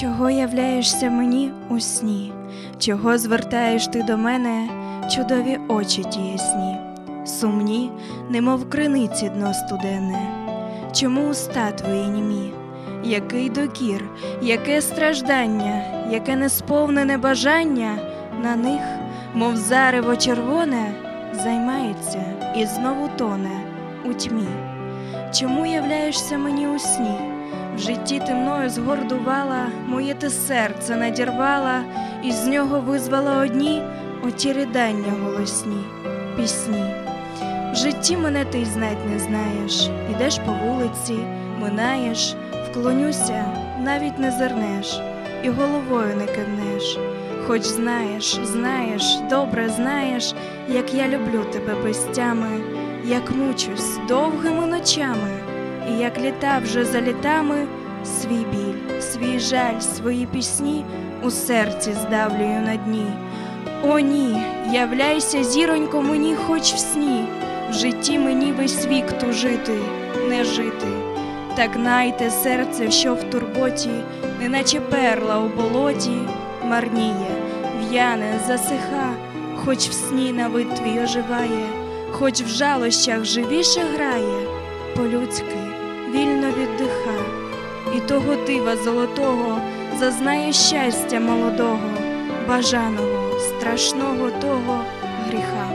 Чого являєшся мені у сні? Чого звертаєш ти до мене чудові очі тіясні, сумні, немов криниці дно студенне? Чому уста твої німі? Який докір, яке страждання, яке несповнене бажання на них, мов зарево червоне, займається і знову тоне у тьмі. Чому являєшся мені у сні? Житті ти мною згордувала, моє ти серце надірвала, і з нього визвала одні оті ридання голосні, пісні. В житті мене ти й знать не знаєш, ідеш по вулиці, минаєш, вклонюся, навіть не зернеш, і головою не кивнеш. Хоч знаєш, знаєш, добре знаєш, як я люблю тебе без тями, як мучусь довгими ночами, і як літа вже за літами, свій біль, свій жаль, свої пісні у серці здавлюю на дні. О, ні, являйся, зіронько, мені хоч в сні, в житті мені весь вік тужити, не жити. Так найте серце, що в турботі, неначе перла у болоті, марніє, в'яне, засиха, хоч в сні на вид твій оживає, хоч в жалощах живіше грає, по-людськи вільно віддиха, того дива золотого зазнає щастя молодого, бажаного, страшного того гріха.